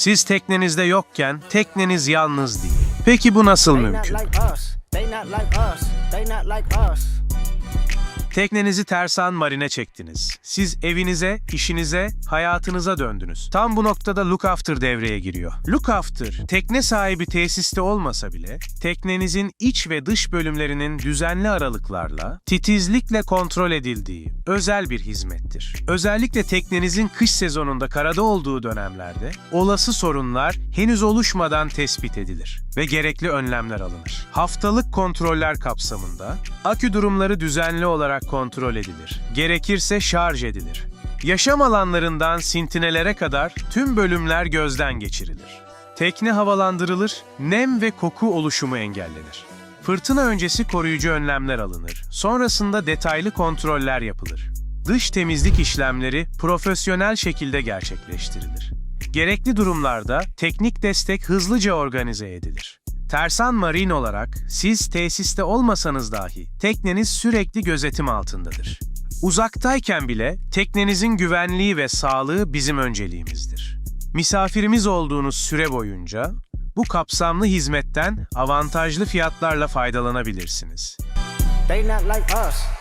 Siz teknenizde yokken tekneniz yalnız değil. Peki bu nasıl mümkün? Teknenizi tersan marine çektiniz. Siz evinize, işinize, hayatınıza döndünüz. Tam bu noktada look after devreye giriyor. Look after, tekne sahibi tesiste olmasa bile, teknenizin iç ve dış bölümlerinin düzenli aralıklarla, titizlikle kontrol edildiği özel bir hizmettir. Özellikle teknenizin kış sezonunda karada olduğu dönemlerde, olası sorunlar henüz oluşmadan tespit edilir ve gerekli önlemler alınır. Haftalık kontroller kapsamında, akü durumları düzenli olarak kontrol edilir. Gerekirse şarj edilir. Yaşam alanlarından sintinelere kadar tüm bölümler gözden geçirilir. Tekne havalandırılır, nem ve koku oluşumu engellenir. Fırtına öncesi koruyucu önlemler alınır. Sonrasında detaylı kontroller yapılır. Dış temizlik işlemleri profesyonel şekilde gerçekleştirilir. Gerekli durumlarda teknik destek hızlıca organize edilir. Tersan Marine olarak siz tesiste olmasanız dahi tekneniz sürekli gözetim altındadır. Uzaktayken bile teknenizin güvenliği ve sağlığı bizim önceliğimizdir. Misafirimiz olduğunuz süre boyunca bu kapsamlı hizmetten avantajlı fiyatlarla faydalanabilirsiniz. They not like us.